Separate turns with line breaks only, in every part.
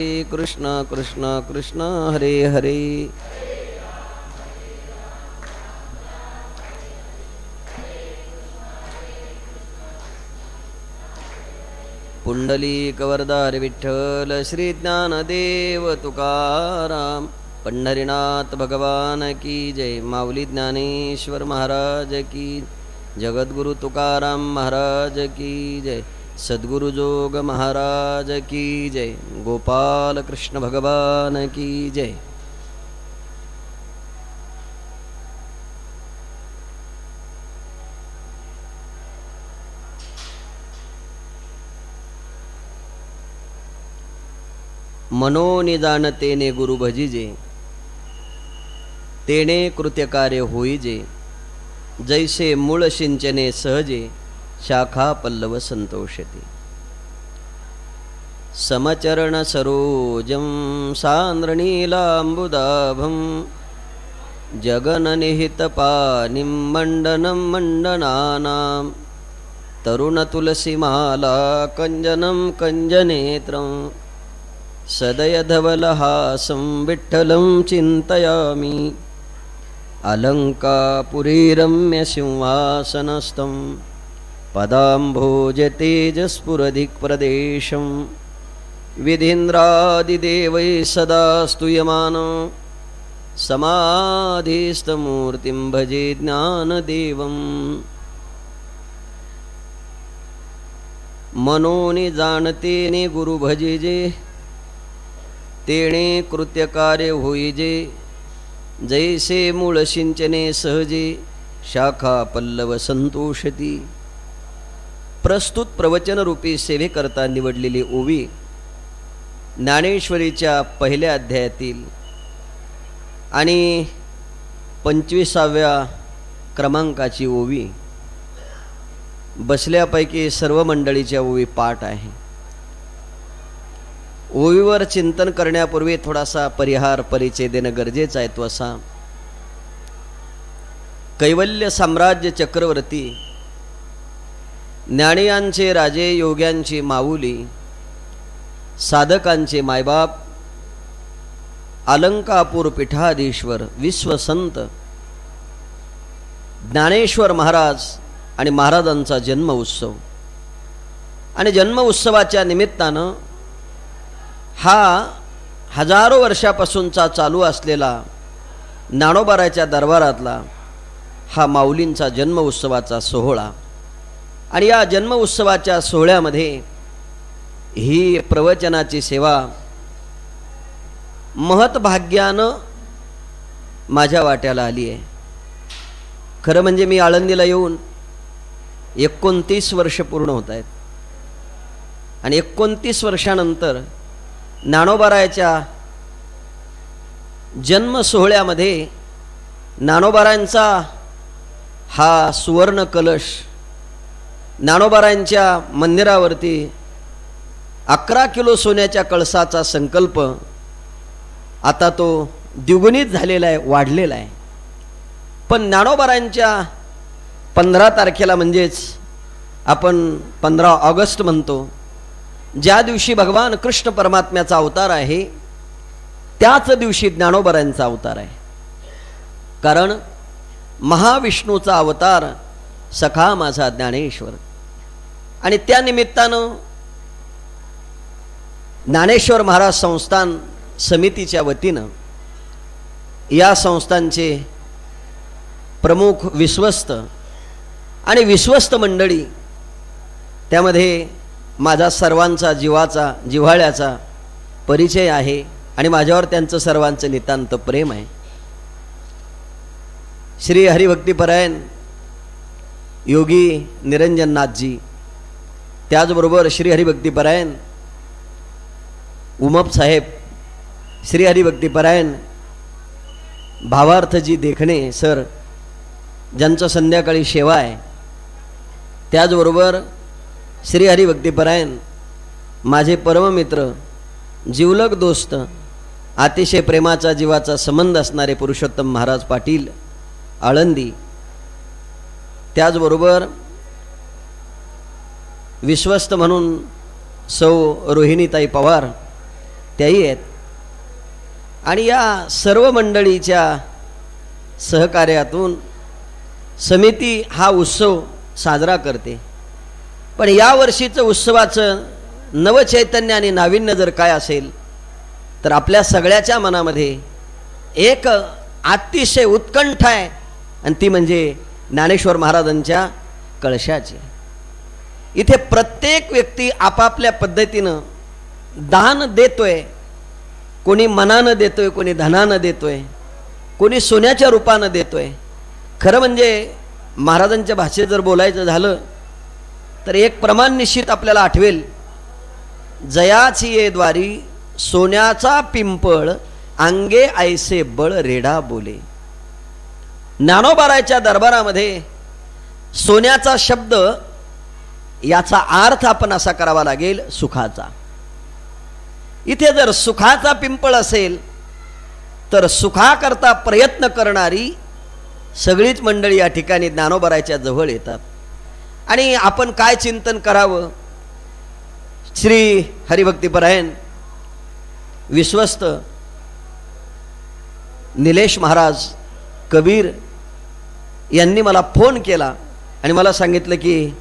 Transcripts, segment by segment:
हरे कृष्ण कृष्ण कृष्ण हरे हरे. पुंडलीकवरदार विठ्ठल श्री ज्ञानदेव तुकाराम पंढरीनाथ भगवान की जय माऊली ज्ञानेश्वर महाराज की जगद्गुरु तुकाराम महाराज की जय. सद्गुरु जोग महाराज की जय गोपाल कृष्ण भगवान की जय। मनोनिदानतेने गुरु भजिजे तेने कृत्यकार्य होईजे जैसे मूळ सिंचने सहजे शाखा पल्लव संतोषते समचरण सरोजं जगननिहितपानिं मण्डनं मण्डनानां तरुणतुलसीमाला कञ्जनं कञ्जनेत्रं सदयधवलहासं विठ्ठलं चिन्तयामि अलङ्कापुरीरम्यसिंहासनस्थं पदाम्भोजतेजस्फुरधिक्प्रदेशं विधीन्द्रादिदेवैः सदा स्तूयमानं समाधिस्तमूर्तिं भजे ज्ञानदेवम् मनोनि जाणतेने गुरु भजेजे तेणे कृत्यकार्य होईजे जैसे मूळ सिंचने सहजे शाखा पल्लव संतोषती। प्रस्तुत प्रवचनरूपी सेवेकरता निवडलेली ओवी ज्ञानेश्वरीच्या पहिल्या अध्यायातील आणि पंचवीसाव्या क्रमांकाची ओवी बसल्यापैकी सर्व मंडळीच्या ओवी पाठ आहे. ओवीवर चिंतन करण्यापूर्वी थोडासा परिहार परिचय देणं गरजेचं आहे तो असा कैवल्य साम्राज्य चक्रवर्ती ज्ञानियांचे राजे योग्यांची माऊली साधकांचे मायबाप अलंकापूर पीठाधीश्वर विश्वसंत ज्ञानेश्वर महाराज आणि महाराजांचा जन्म उत्सव. आणि जन्म उत्सवाच्या निमित्तानं हा हजारो वर्षापासूनचा चालू असलेला नाणोबाराच्या दरबारातला हा माऊलींचा जन्म उत्सवाचा सोहळा आणि या जन्म उत्सवाच्या सोहळ्यामध्ये ही प्रवचनाची सेवा महत्भाग्यानं माझ्या वाट्याला आली आहे. खरं म्हणजे मी आळंदीला येऊन एकोणतीस वर्ष पूर्ण होत आहेत. आणि एकोणतीस वर्षानंतर नाणोबारायाच्या जन्म सोहळ्यामध्ये नाणोबारायांचा हा सुवर्ण कलश नाणोबारायांच्या मंदिरावरती अकरा किलो सोन्याच्या कळसाचा संकल्प आता तो द्विगुणित झालेला आहे वाढलेला आहे. पण ज्ञानोबारायांच्या पंधरा तारखेला म्हणजेच आपण पंधरा ऑगस्ट म्हणतो ज्या दिवशी भगवान कृष्ण परमात्म्याचा अवतार आहे त्याच दिवशी ज्ञानोबरांचा अवतार आहे. कारण महाविष्णूचा अवतार सखा माझा ज्ञानेश्वर. आणि त्या निमित्तानं ज्ञानेश्वर महाराज संस्थान समितीच्या वतीनं या संस्थांचे प्रमुख विश्वस्त आणि विश्वस्त मंडळी त्यामध्ये माझा सर्वांचा जीवाचा जिव्हाळ्याचा परिचय आहे आणि माझ्यावर त्यांचं सर्वांचं नितांत प्रेम आहे. श्री हरिभक्तीपरायण योगी निरंजननाथजी त्याचबरोबर श्रीहरिभक्तीपरायण उमप साहेब श्रीहरिभक्तीपरायण भावार्थजी देखणे सर ज्यांचं संध्याकाळी सेवा आहे. त्याचबरोबर श्रीहरिभक्तीपरायण माझे परममित्र जीवलक दोस्त अतिशय प्रेमाचा जीवाचा संबंध असणारे पुरुषोत्तम महाराज पाटील आळंदी. त्याचबरोबर विश्वस्त म्हणून सौ रोहिणीताई पवार त्याही आहेत. आणि या सर्व मंडळीच्या सहकार्यातून समिती हा उत्सव साजरा करते. पण या वर्षीचं उत्सवाचं नवचैतन्य आणि नाविन्य जर काय असेल तर आपल्या सगळ्याच्या मनामध्ये एक अतिशय उत्कंठ आहे आणि ती म्हणजे ज्ञानेश्वर महाराजांच्या कळशाची. इथे प्रत्येक व्यक्ती आपापल्या पद्धतीनं दान देतोय. कोणी मनानं देतोय कोणी धनानं देतोय कोणी सोन्याच्या रूपानं देतोय. खरं म्हणजे महाराजांच्या भाषेत जर बोलायचं झालं तर एक प्रमाण निश्चित आपल्याला आठवेल. जयाची ये द्वारी सोन्याचा पिंपळ अंगे आयसे बळ रेडा बोले. ज्ञानोबारायच्या दरबारामध्ये सोन्याचा शब्द याचा अर्थ आपण असा करावा लागेल सुखाचा. इथे जर सुखाचा पिंपळ असेल तर सुखाकरता प्रयत्न करणारी सगळीच मंडळी या ठिकाणी ज्ञानोबरायच्या जवळ येतात. आणि आपण काय चिंतन करावं? श्री हरिभक्तीपरायण विश्वस्त निलेश महाराज कबीर यांनी मला फोन केला आणि मला सांगितलं की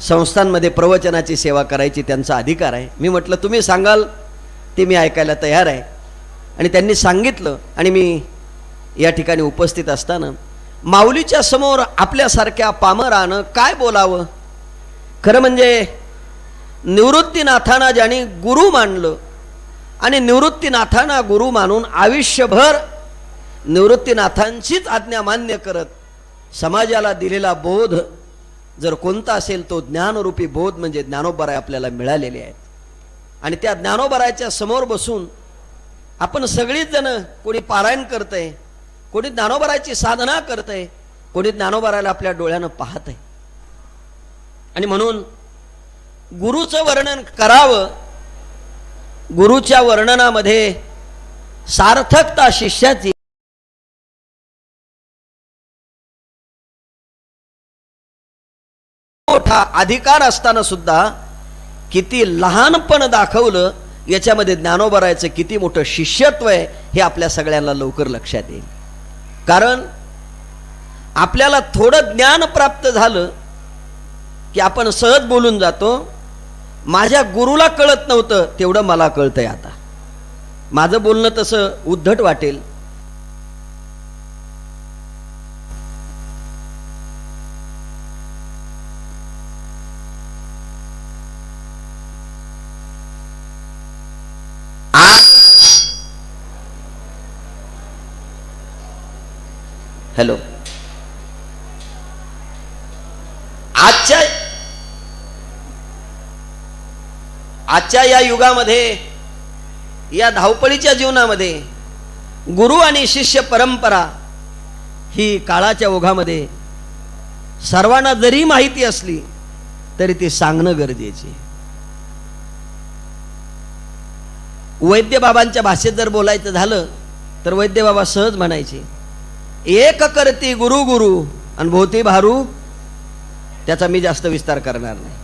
संस्थांमध्ये प्रवचनाची सेवा करायची त्यांचा अधिकार आहे. मी म्हटलं तुम्ही सांगाल ते मी ऐकायला तयार आहे. आणि त्यांनी सांगितलं आणि मी या ठिकाणी उपस्थित असताना माऊलीच्या समोर आपल्यासारख्या पामरानं काय बोलावं? खरं म्हणजे निवृत्तीनाथांना ज्यांनी गुरु मानलं आणि निवृत्तीनाथांना गुरु मानून आयुष्यभर निवृत्तीनाथांचीच आज्ञा मान्य करत समाजाला दिलेला बोध जर कोणता असेल तो ज्ञानरूपी बोध म्हणजे ज्ञानोबराय आपल्याला मिळालेले आहेत. आणि त्या ज्ञानोबरायच्या समोर बसून आपण सगळीच जण कोणी पारायण करतंय कोणी ज्ञानोबरायची साधना करतंय कोणी ज्ञानोबरायला आपल्या डोळ्यानं पाहत आहे आणि म्हणून गुरुचं वर्णन करावं गुरुच्या वर्णनामध्ये सार्थकता शिष्याची मोठा अधिकार असताना सुद्धा किती लहानपण दाखवलं याच्यामध्ये ज्ञानोबरायचं किती मोठं शिष्यत्व आहे हे आपल्या सगळ्यांना लवकर लक्षात येईल. कारण आपल्याला थोडं ज्ञान प्राप्त झालं की आपण सहज बोलून जातो माझ्या गुरुला कळत नव्हतं तेवढं मला कळतंय आता. माझं बोलणं तसं उद्धट वाटेल. हॅलो. आजच्या आजच्या या युगामध्ये या धावपळीच्या जीवनामध्ये गुरु आणि शिष्य परंपरा ही काळाच्या ओघामध्ये सर्वांना जरी माहिती असली तरी ती सांगणं गरजेचे. वैद्य बाबांच्या भाषेत जर बोलायचं झालं तर वैद्य बाबा सहज म्हणायचे एक करती गुरु गुरु आणि भोवती भारू त्याचा मी जास्त विस्तार करणार नाही.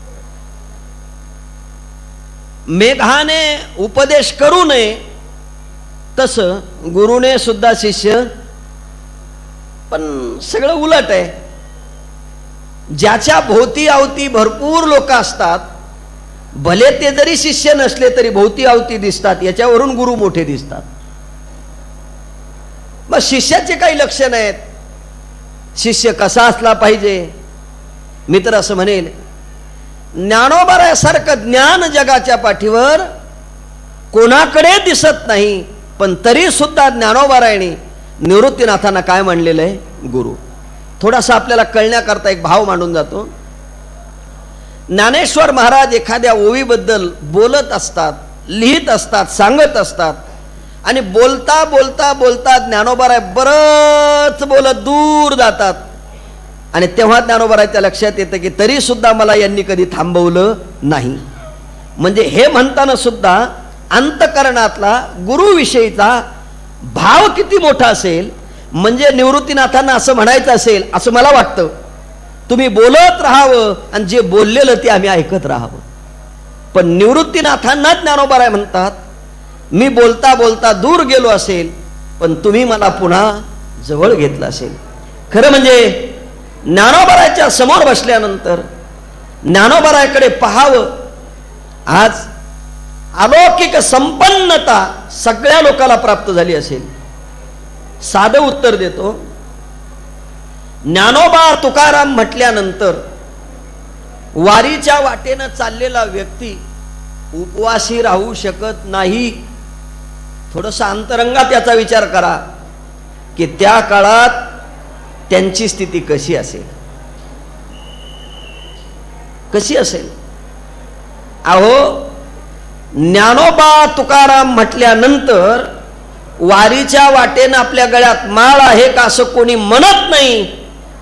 मेघाने उपदेश करू नये तस गुरुने सुद्धा शिष्य पण सगळं उलट आहे. ज्याच्या भोवती अवती भरपूर लोक असतात भले ते जरी शिष्य नसले तरी भोवती अवती दिसतात याच्यावरून गुरु मोठे दिसतात. मग शिष्याचे काही लक्षण आहेत शिष्य कसा असला पाहिजे? मित्र असं म्हणेल ज्ञानोबरासारखं ज्ञान जगाच्या पाठीवर कोणाकडे दिसत नाही पण तरी सुद्धा ज्ञानोबारायणी निवृत्तीनाथांना काय म्हणलेलं आहे? गुरु. थोडासा आपल्याला कळण्याकरता एक भाव मांडून जातो. ज्ञानेश्वर महाराज एखाद्या ओवीबद्दल बोलत असतात लिहित असतात सांगत असतात आणि बोलता बोलता बोलता ज्ञानोबाराय बरंच बोलत दूर जातात. आणि तेव्हा ज्ञानोबारायच्या लक्षात येतं की तरी सुद्धा मला यांनी कधी थांबवलं नाही. म्हणजे हे म्हणताना सुद्धा अंतकरणातला गुरुविषयीचा भाव किती मोठा असेल म्हणजे निवृत्तीनाथांना असं म्हणायचं असेल असं मला वाटतं. तुम्ही बोलत राहावं आणि जे बोललेलं ते आम्ही ऐकत राहावं. पण निवृत्तीनाथांना ज्ञानोबाराय म्हणतात मी बोलता बोलता दूर गेलो असेल पण तुम्ही मला पुन्हा जवळ घेतलं असेल. खरं म्हणजे ज्ञानोबराच्या समोर बसल्यानंतर ज्ञानोबराकडे पाहावं आज अलौकिक संपन्नता सगळ्या लोकाला प्राप्त झाली असेल. साधं उत्तर देतो. ज्ञानोबा तुकाराम म्हटल्यानंतर वारीच्या वाटेनं चाललेला व्यक्ती उपवासी राहू शकत नाही. थोडंसं अंतरंगात याचा विचार करा की त्या काळात त्यांची स्थिती कशी असेल? कशी असेल? अहो ज्ञानोबा तुकाराम म्हटल्यानंतर वारीच्या वाटेनं आपल्या गळ्यात माळ आहे का असं कोणी म्हणत नाही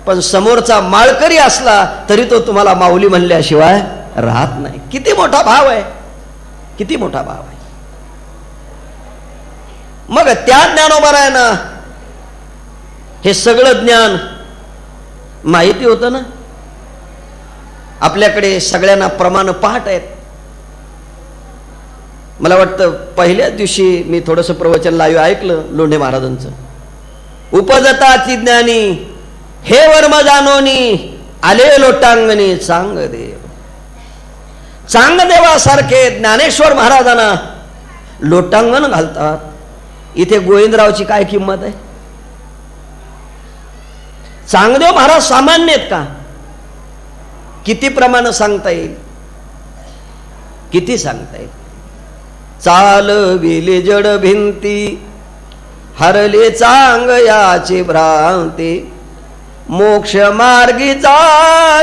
पण समोरचा माळकरी असला तरी तो तुम्हाला माऊली म्हणल्याशिवाय राहत नाही. किती मोठा भाव आहे. किती मोठा भाव आहे. मग त्या ज्ञानोबरायना हे सगळं ज्ञान माहिती होतं ना. आपल्याकडे सगळ्यांना प्रमाण पाहत आहेत. मला वाटतं पहिल्याच दिवशी मी थोडंसं प्रवचन लाईव्ह ऐकलं लोंढे महाराजांचं. उपजताची ज्ञानी हे वर्म जानोनी आले लोटांगणी चांग देव चांगदेवासारखे ज्ञानेश्वर महाराजांना लोटांगण घालतात. इथे गोविंदरावची काय किंमत आहे? चांगदेव महाराज सामान्य आहेत का? किती प्रमाण सांगता येईल? किती सांगता येईल? चाल विले जड भिंती हरले चांग याची भ्रांती मोक्ष मार्गीचा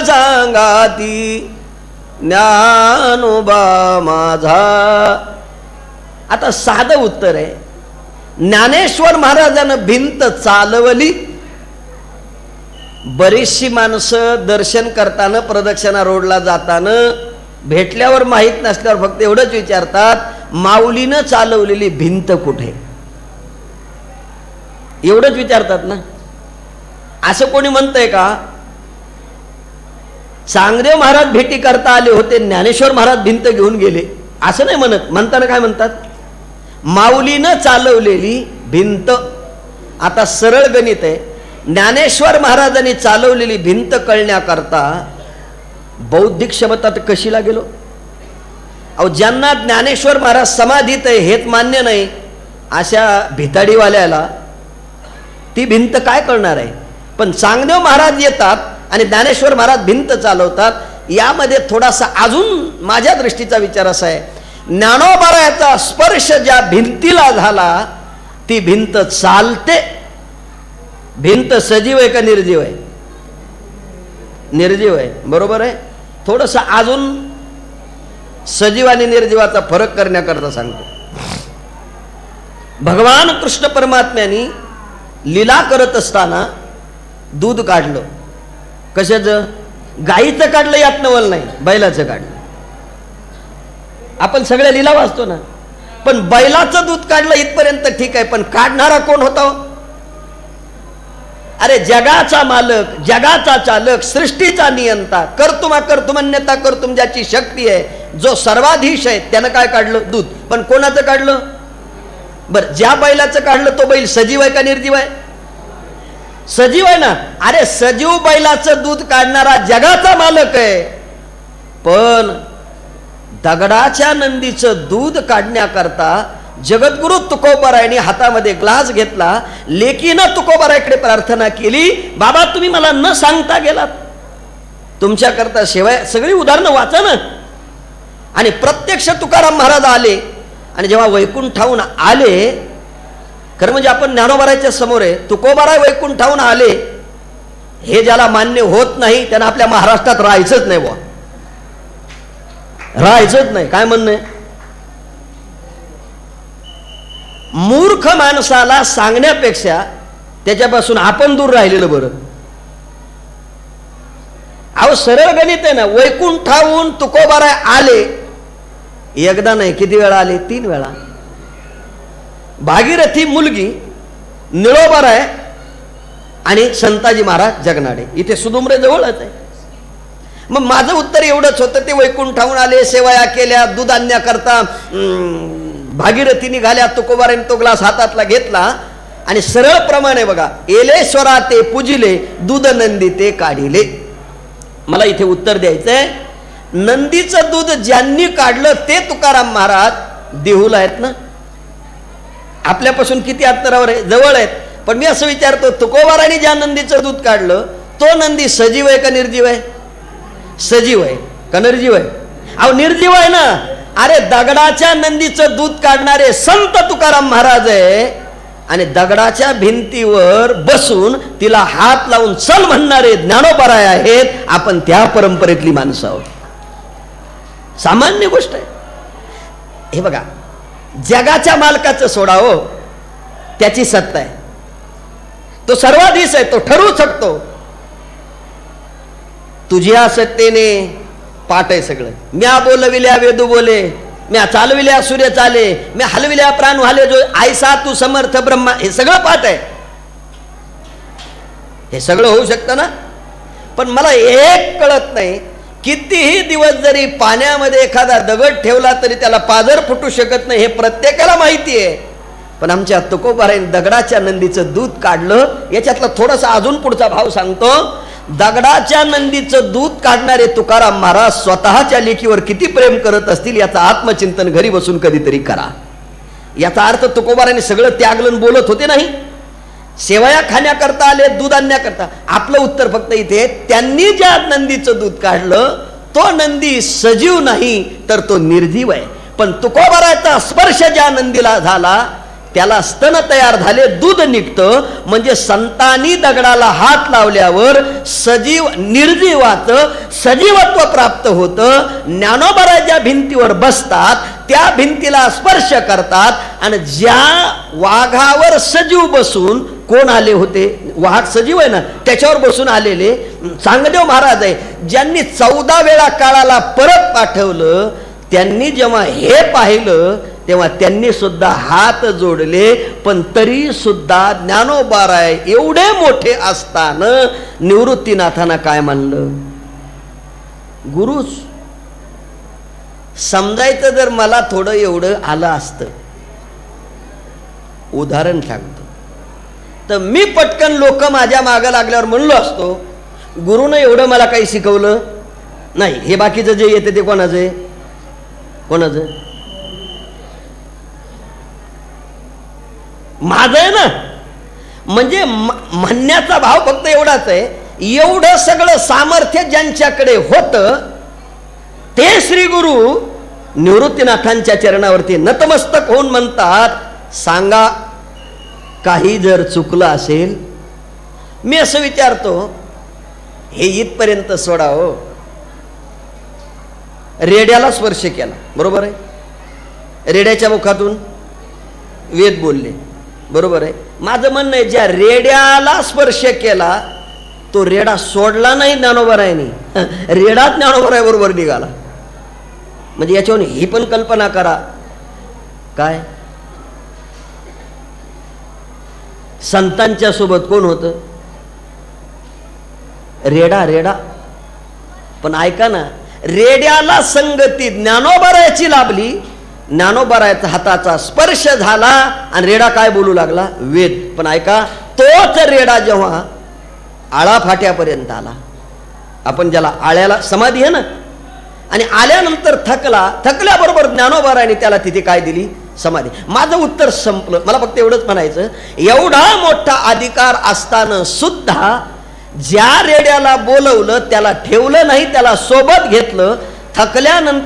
सांगाती ज्ञानोबा माझा. आता साधं उत्तर आहे. ज्ञानेश्वर महाराजानं भिंत चालवली. बरीचशी माणसं दर्शन करताना प्रदक्षिणा रोडला जाताना भेटल्यावर माहीत नसल्यावर फक्त एवढंच विचारतात माऊलीनं चालवलेली भिंत कुठे? एवढंच विचारतात ना. असं कोणी म्हणतंय का? चांगदेव महाराज भेटी करता आले होते ज्ञानेश्वर महाराज भिंत घेऊन गेले. असं नाही म्हणत. म्हणताना काय म्हणतात? माऊलीनं चालवलेली भिंत. आता सरळ गणित आहे. ज्ञानेश्वर महाराजांनी चालवलेली भिंत कळण्याकरता बौद्धिक क्षमता तर कशीला गेलो हो? अहो ज्यांना ज्ञानेश्वर महाराज समाधीत आहे हेच मान्य नाही अशा भिताडीवाल्याला ती भिंत काय कळणार आहे? पण चांगदेव महाराज येतात आणि ज्ञानेश्वर महाराज भिंत चालवतात यामध्ये थोडासा अजून माझ्या दृष्टीचा विचार असा आहे. ज्ञानोबारायाचा स्पर्श ज्या भिंतीला झाला ती भिंत चालते. भिंत सजीव आहे का निर्जीव आहे? निर्जीव आहे. बरोबर आहे? थोडस अजून सजीव आणि निर्जीवाचा फरक करण्याकरता सांगतो. भगवान कृष्ण परमात्म्यानी लीला करत असताना दूध काढलं. कशाचं? गाईचं काढलं यात नवल नाही बैलाचं काढलं. आपण सगळ्या लिला वाचतो ना. पण बैलाचं दूध काढलं इथपर्यंत ठीक आहे पण काढणारा कोण होता हो? अरे जगाचा मालक जगाचा चालक सृष्टीचा नियंता कर्तुमा कर्तुमन्यता कर्तुम ज्याची शक्ती आहे जो सर्वाधीश आहे त्यानं काय काढलं? दूध. पण कोणाचं काढलं? बर ज्या बैलाचं काढलं तो बैल सजीव आहे का निर्जीव आहे? सजीव आहे ना. अरे सजीव बैलाचं दूध काढणारा जगाचा मालक आहे. पण दगडाच्या नंदीचं दूध काढण्याकरता जगद्गुरु तुकोबारायने हातामध्ये ग्लास घेतला. लेकीनं तुकोबरायकडे प्रार्थना केली बाबा तुम्ही मला न सांगता गेलात. तुमच्याकरता शिवाय सगळी उदाहरणं वाचा ना. आणि प्रत्यक्ष तुकाराम महाराज आले. आणि जेव्हा वैकुंठाहून आले खरं म्हणजे आपण ज्ञानोबाराच्या समोर आहे तुकोबाराय वैकुंठाहून आले. हे ज्याला मान्य होत नाही त्यांना आपल्या महाराष्ट्रात राहायचंच नाही बुवा. राहायचंच नाही. काय म्हणणं आहे? मूर्ख माणसाला सांगण्यापेक्षा त्याच्यापासून आपण दूर राहिलेलं बरं. अहो सरळ गणित आहे ना वैकुंठाहून तुकोबाराय आले. एकदा नाही किती वेळा आले? तीन वेळा. भागीरथी मुलगी निळोबाराय आणि संताजी महाराज जगनाडे. इथे सुदुमरे जवळच आहे. मग माझं उत्तर एवढंच होतं ते वैकुंठाहून आले सेवाया केल्या दूध आणण्याकरता भागीरथी निघाल्या तुकोबाराने तो ग्लास हातातला घेतला. आणि सरळ प्रमाणे बघा एलेश्वरा ते पूजिले दूध नंदी ते काढिले. मला इथे उत्तर द्यायचंय नंदीचं दूध ज्यांनी काढलं ते तुकाराम महाराज देहूला आहेत ना. आपल्यापासून किती अंतरावर आहे? जवळ आहेत. पण मी असं विचारतो तुकोबाराने ज्या नंदीचं दूध काढलं तो नंदी सजीव आहे का निर्जीव आहे? सजीव आहे का निर्जीव आहे. अहो निर्जीव आहे ना. अरे दगडाच्या नंदीचं दूध काढणारे संत तुकाराम महाराज आहे. आणि दगडाच्या भिंतीवर बसून तिला हात लावून चल म्हणणारे ज्ञानोपराय आहेत. आपण त्या परंपरेतली माणसं आहोत. सामान्य गोष्ट आहे. हे बघा जगाच्या मालकाचं सोडावं हो. त्याची सत्ता आहे. तो सर्वाधीश आहे तो ठरवू शकतो. तुझ्या सत्तेने पाठ आहे सगळं. म्या बोलविल्या वेदू बोले. म्या चालविल्या सूर्य चाले. म्या हलविल्या प्राण व्हाले जो आयसा तू समर्थ ब्रह्मा हे सगळं पाठ आहे. हे सगळं होऊ शकतं ना? पण मला एक कळत नाही कितीही दिवस जरी पाण्यामध्ये एखादा दगड ठेवला तरी त्याला पाजर फुटू शकत नाही हे प्रत्येकाला माहिती आहे. पण आमच्या तुकोबाराने दगडाच्या नंदीचं दूध काढलं याच्यातला थोडासा अजून पुढचा भाव सांगतो दगडाच्या नंदीचं दूध काढणारे तुकाराम महाराज स्वतःच्या लेखीवर किती प्रेम करत असतील याचं आत्मचिंतन घरी बसून कधीतरी करा. याचा अर्थ तुकोबाराने सगळं त्यागलन बोलत होते नाही. शेवया खाण्याकरता आले दूध आणण्याकरता. आपलं उत्तर फक्त इथे त्यांनी ज्या नंदीचं दूध काढलं तो नंदी सजीव नाही तर तो निर्जीव आहे. पण तुकोबाराचा स्पर्श ज्या नंदीला झाला त्याला स्तन तयार झाले दूध निघतं. म्हणजे संतांनी दगडाला हात लावल्यावर सजीव निर्जीवाचं सजीवत्व प्राप्त होतं. ज्ञानोबरा ज्या भिंतीवर बसतात त्या भिंतीला स्पर्श करतात आणि ज्या वाघावर सजीव बसून कोण आले होते? वाघ सजीव आहे ना त्याच्यावर बसून आलेले. चांगदेव महाराज आहे ज्यांनी चौदा वेळा काळाला परत पाठवलं त्यांनी जेव्हा हे पाहिलं तेव्हा त्यांनी सुद्धा हात जोडले पण तरी सुद्धा ज्ञानोबाराय एवढे मोठे असताना निवृत्तीनाथांना काय मानलं गुरुच समजायचं जर मला थोडं एवढं आलं असतं. उदाहरण सांगतो. तर मी पटकन लोक माझ्या मागं लागल्यावर म्हणलो असतो गुरुनं एवढं मला काही शिकवलं? नाही हे बाकीचं जे येते ते कोणाचं आहे? कोणाचं माझं आहे ना. म्हणजे म- म्हणण्याचा भाव फक्त एवढाच आहे. एवढं सगळं सामर्थ्य ज्यांच्याकडे होतं ते श्री गुरु निवृत्तीनाथांच्या चरणावरती नतमस्तक होऊन म्हणतात सांगा काही जर चुकलं असेल मी असं विचारतो हे इथपर्यंत सोडा हो. रेड्याला स्पर्श केला. बरोबर आहे? रेड्याच्या मुखातून वेद बोलले. बरोबर आहे? माझं म्हणणं आहे ज्या रेड्याला स्पर्श केला तो रेडा सोडला नाही ज्ञानोबरायने. रेडा ज्ञानोबराय बरोबर निघाला. म्हणजे याच्यावर ही पण कल्पना करा. काय? संतांच्या सोबत कोण होतं? रेडा रेडा. पण ऐका ना रेड्याला संगती ज्ञानोबरायाची लाभली ज्ञानोबरायचा हाताचा स्पर्श झाला आणि रेडा काय बोलू लागला? वेद. पण ऐका तोच रेडा जेव्हा आळा फाट्यापर्यंत आला आपण ज्याला आळ्याला समाधी आहे ना आणि आल्यानंतर थकला थकल्याबरोबर ज्ञानोबरायने त्याला तिथे काय दिली? समाधी. माझं उत्तर संपलं. मला फक्त एवढंच म्हणायचं एवढा मोठा अधिकार असताना सुद्धा ज्या रेड्याला बोलवलं त्याला ठेवलं नाही त्याला सोबत घेतलं थकल्यानंतर